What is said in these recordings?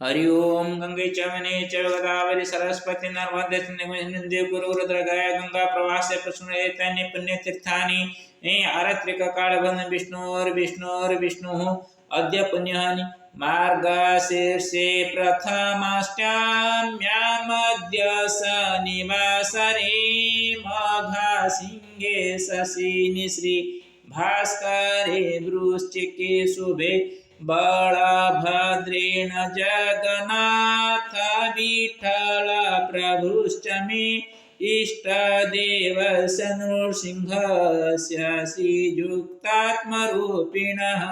हरि ओम गंगे च वने च गोदावरी सरस्वती नर्मदे सिंधु गुरु रुद्रगया गंगा प्रवासे प्रश्नयतानि पुण्य तीर्थानि। आरत्रिक कालबंध विष्णुर विष्णुर विष्णु। अद्य पुण्यहानि। मार्गशीर्षे प्रथमाष्टाम्यामद्य शनिवासरे माघासिंहे शशिनि श्री भास्करे वृश्चिके शुभे बलभद्रेण जगन्नाथ विठ्ठल प्रभुश्च मे इष्टदेव नृसिंहस्य श्रीयुक्तात्मरूपिणः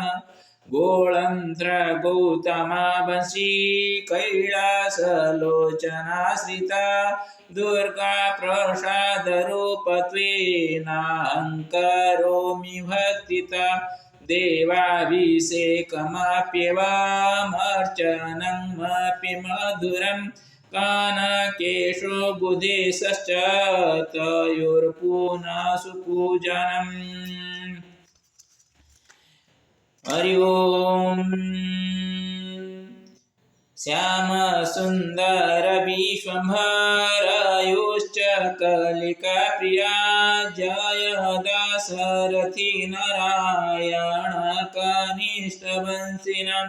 गोळन्त्र गौतमावंशी कैलासलोचनाश्रिता दुर्गा प्रसादरूपत्वेनाहङ्करोमि भक्तिता देवाभिषेकमप्यवामर्चनमपि मधुरं कानकेशो बुधेशश्च तयोर्पुनः सुपूजनम् हरि ओम्। श्यामसुन्दरविश्वम्भरयोश्च कलिकाप्रिया जय सरथि नरायण कनिष्ठ वंशिना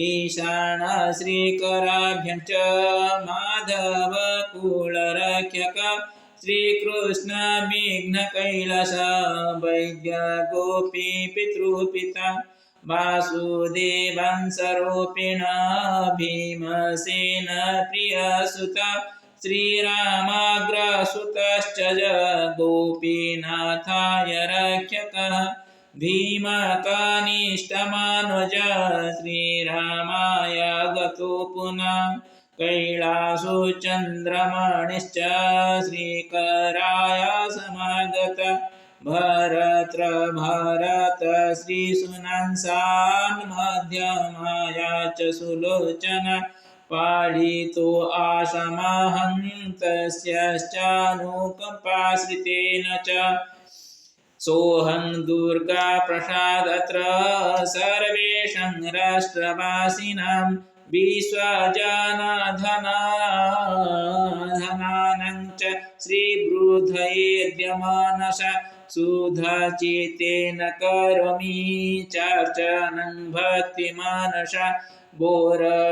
ईशाना श्रीकराभ्यं च माधव कुलरक्षक श्रीकृष्ण विघ्नकैलस वैद्य गोपी पितृपिता वासुदेवांसरूपिण भीमसेन प्रियसुत श्रीराम भीमकानिष्टमानुज श्रीरामाय गतो पुनः। कैलासुचन्द्रमणिश्च श्रीकराय समागत। भरत्र भरत श्रीसुनंसान् मध्यमाया च सुलोचन। पालितो आशमाहं तस्यश्चानुकम्पाश्रितेन च। सोऽहं दुर्गा प्रसाद प्रसादत्र सर्वेषां राष्ट्रवासिनां विश्वजनधनाधनानं च श्रीबृधयेद्यमानस सुधाचितेन करोमि चर्चनं भक्तिमानस बोरगांवाधिवासिभ्यो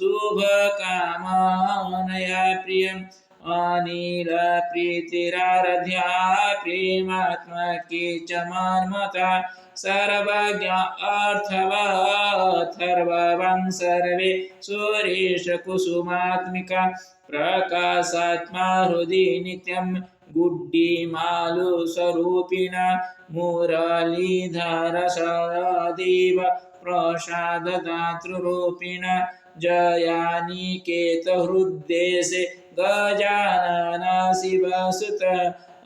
शुभकामनया प्रियम् अनिलप्रीतिरारध्या प्रेमात्मके च मान्मता सर्वज्ञ अर्थवथर्वं सर्वे सुरेशकुसुमात्मिका प्रकाशात्मा हृदि नित्यं गुड्डीमालुस्वरूपिण मुरलीधरसदेव प्रसाददातृरूपिण जयानिकेतहृद्देशे गजानना शिवसुत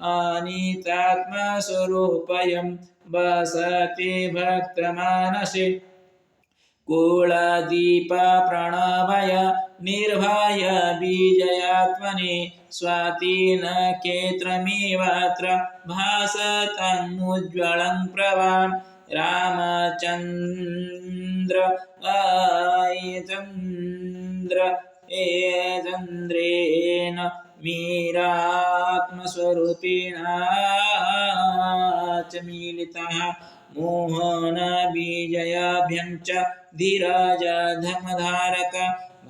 अनितात्मस्वरूपयं वसति भक्तमानसे। कुलदीपप्रणवय निर्भय विजयात्मने स्वातीन केत्रमिवात्र भासतमुज्ज्वलं प्रभां रामचन्द्र चन्द्र चन्द्रेण मीरात्मस्वरूपिणा च मिलितः। मोहनबीजयाभ्यं च धीरजधमधारक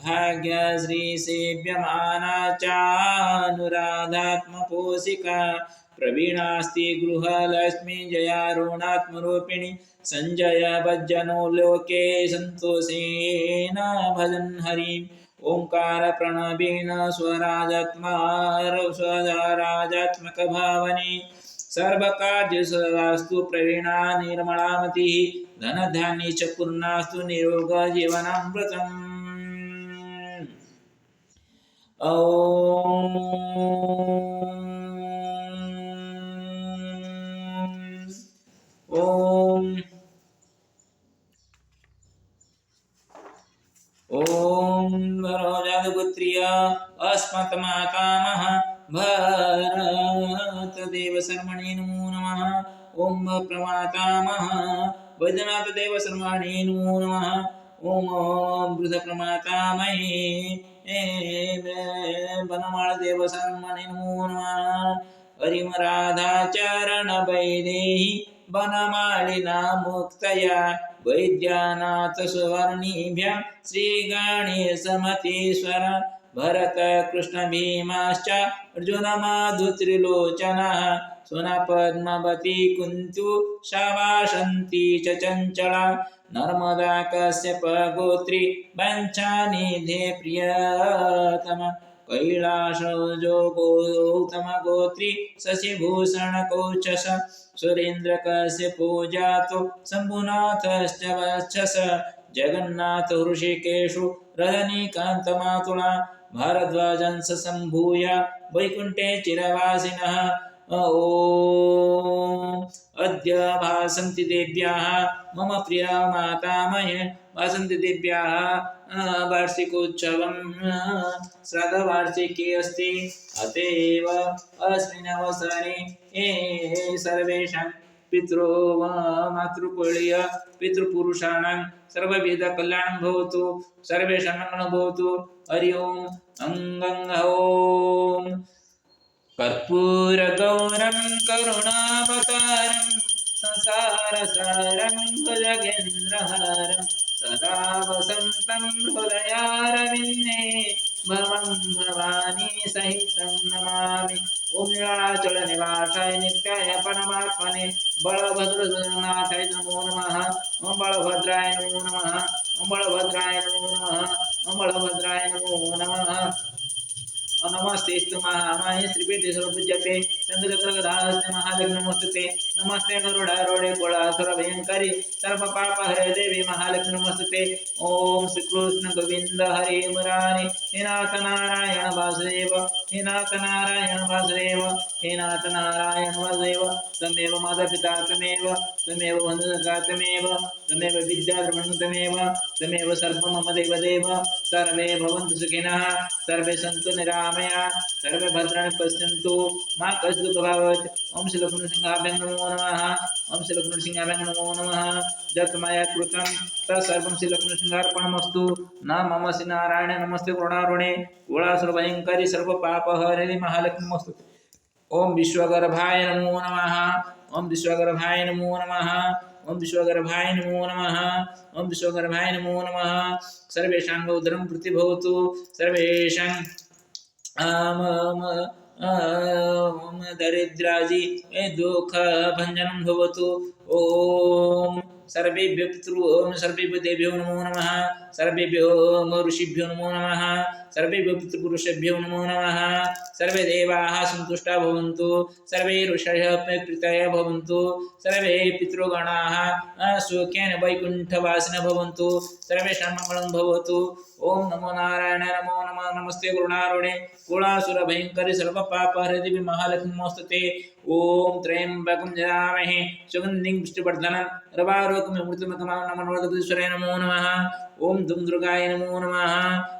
भाग्यश्रीसेव्यमाना चानुराधात्मपोषिका। प्रवीणास्ति गृहलक्ष्मी जयारुणात्मरूपिणि सञ्जय भज्जनो लोके सन्तोषेण भजन् हरिम् ओंकार प्रणवेन स्वराजात्मा स्वराजात्मकभावने। सर्वकार्यसदास्तु प्रवीणा निर्मलामतिः। धनधान्ये च पूर्णास्तु निरोगजीवनामृतम् ॐ ॐ वरोजादपुत्र्य अस्मत्मातामह भरतदेवशर्मणे नमो नमः। ॐ देव सर्वाणि नमो नमः। ॐ वृद्धप्रमातामहे बनमाळ देव सर्वाणि नमो नमः। हरिमराधाचरण वैदेहि वनमालिना मुक्तया वैद्यनाथ सुवर्णिभ्यां श्रीगणेशमतीश्वर भरत कृष्ण भीमाश्च अर्जुनमाधुत्रिलोचनः सुनपद्मवती कुन्तु शवासन्ति च चञ्चला नर्मदा कस्य पगोत्री वञ्चानिधे प्रियतम। कैलासो गौतम गोत्री शशिभूषण कौचस सुरेन्द्र कश्यपो जातो शम्भुनाथश्च वक्षस जगन्नाथ ऋषिकेषु रजनीकान्तमातुला भारद्वाजं सम्भूय वैकुण्ठे चिरवासिनः ॐ अद्य भासन्ति देव्याः मम प्रिया मातामहे वासन्ति देव्याः वार्षिकोत्सवं अ, श्राद्धवार्षिकी अस्ति अत एव अस्मिन् अवसरे ये सर्वेषां पितृ मातृकुलीय पितृपुरुषाणां सर्वविधकल्याणं भवतु सर्वेषां मङ्गलं भवतु हरि ओम् अङ्गङ्ग ॐ कर्पूरगौरं करुणावतारं संसारसारं भजगेन्द्रहारम् सदा वसन्तं हृदयारविन्दे भवं भवानी सहितं नमामि। ॐ नीलाचलनिवासाय नित्याय परमात्मने बलभद्रनाथाय नमो नमः। ॐ बलभद्राय नमो नमः। ॐ बलभद्राय नमो नमः। ॐ बलभद्राय नमो नमः। नमस्ते महामाय श्रीपीठे सर्वपूज्यते चंद्रचक्रगदास्ते महादेव नमस्ते नमस्ते गरुडारोडे कोळासुर भयंकरी सर्व पाप हरे देवी महालक्ष्मी नमस्ते ओम श्री कृष्ण गोविंद हरे मुरारी हे नाथ नारायण वासुदेव हे नाथ नारायण वासुदेव हे नाथ नारायण वासुदेव तमेव माता पिता तमेव तमेव बन्धुसखा तमेव तमेव विद्याद्रमणं तमेव तमेव सर्वं मम देवदेव सर्वे भवन्तु सुखिनः, सर्वे सन्तु निरामया, सर्वे भद्राणि पश्यन्तु। मा कश्चित् भवेत् ॐ श्री लक्ष्मीसिंहाभ्यं नमो नमः। ॐ श्री लक्ष्मीसिंहाभ्यं नमो नमः। यत् मया कृतं। तत्सर्वं श्री लक्ष्मीसिंहार्पणमस्तु न मम श्री नारायण नमस्ते करुणारुणे कुळासुरभयङ्करि सर्वपापहरे महालक्ष्मीमस्तु। ओम विश्वगर्भाय नमो नमः। ओम विश्वगर्भाय नमो नमः। ओम विश्वगर्भाय नमो नमः। ओम विश्वगर्भाय नमो नमः। सर्वेषां उदरं प्रतिभवतु सर्वेषां आम आम ॐ दरिद्राजि दुःखभञ्जनं भवतु। पितृ ॐ सर्वेभ्यो देभ्यो नमो नमः। सर्वेभ्यो ऋषिभ्यो नमो नमः। सर्वेभ्यो पितृपुरुषेभ्यो नमो नमः। सर्वे देवाः सन्तुष्टा भवन्तु। सर्वे ऋषयः प्रीतय भवन्तु। सर्वे पितृगणाः अ, सुखेन वैकुण्ठवासिनः भवन्तु। सर्वेषां मङ्गलं भवतु। ॐ नमो नारायण नमो नमः। नमस्ते गुरुणारुणे कुलासुरभयङ्करि सर्वपापहृदिवि महालक्ष्मीमोस्तुते ॐ त्र्यम्बकं जरामहे सुगन्धिं पुष्टिवर्धनं। रवारोकं मृत्युमकमां नमो नमः। नमो नमः ॐ दुं दुर्गाय नमो नमः।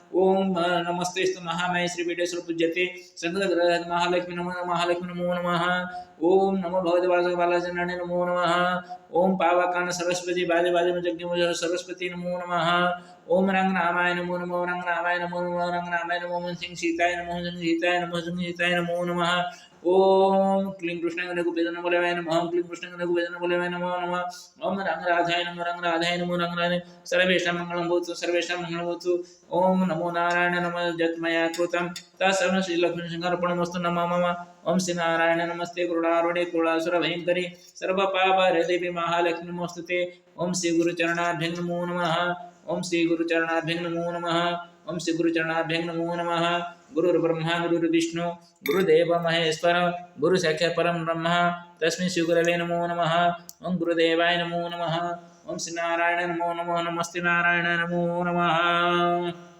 नृसिंहाय नमो नमः ॐ नमस्ते महामय श्रीपीठेश्वर पूज्यते सङ्गग्रह महालक्ष्मी नमो महालक्ष्मी नमो नमः ॐ नमो भगवते वासुदेव बालाचरणाय नमो नमः ॐ पावकान सरस्वती बाजे बाजे जग्ञ सरस्वती नमो नमः ॐ रंग रामाय नमो नमो रंग रामाय नमो नमो रंग रामाय नमो ओम सिंह सीताय नमो सिंह सीताय नमो सिंह सीताय नमो नमः ओम क्लीं कृष्णाय रघुपेदन बोलवाय नमः ओम क्लीं कृष्णाय रघुपेदन बोलवाय नमो नमः ओम रंग राधाय नमो रंग राधाय नमो रंग राधाय सर्वेषां मङ्गलं भवतु सर्वेषां मङ्गलं भवतु ओम नमो नारायण नमः जत्मया कृतं तत्सर्वं श्रीलक्ष्मीशङ्करपणमस्तु नमः मम ओम श्री नारायण नमस्ते गुरुडारुणे कुलासुर भयङ्करी सर्वपाप हृदेवी महालक्ष्मी नमोस्तुते ओम श्री गुरुचरणाभ्यं नमो नमः। ओम श्री गुरुचरणाभ्यं नमो नमः। ओम श्री गुरुचरणाभ्यं नमो नमः। गुरुर्ब्रह्मा, गुरुर्विष्णु, गुरुदेव महेश्वर गुरुसाक्षात् परं ब्रह्म। तस्मै श्रीगुरवे नमो नमः। ओम गुरुदेवाय नमो नमः। ओम श्री नारायण नमो नमः। नमस्ते नारायण नमो नमः।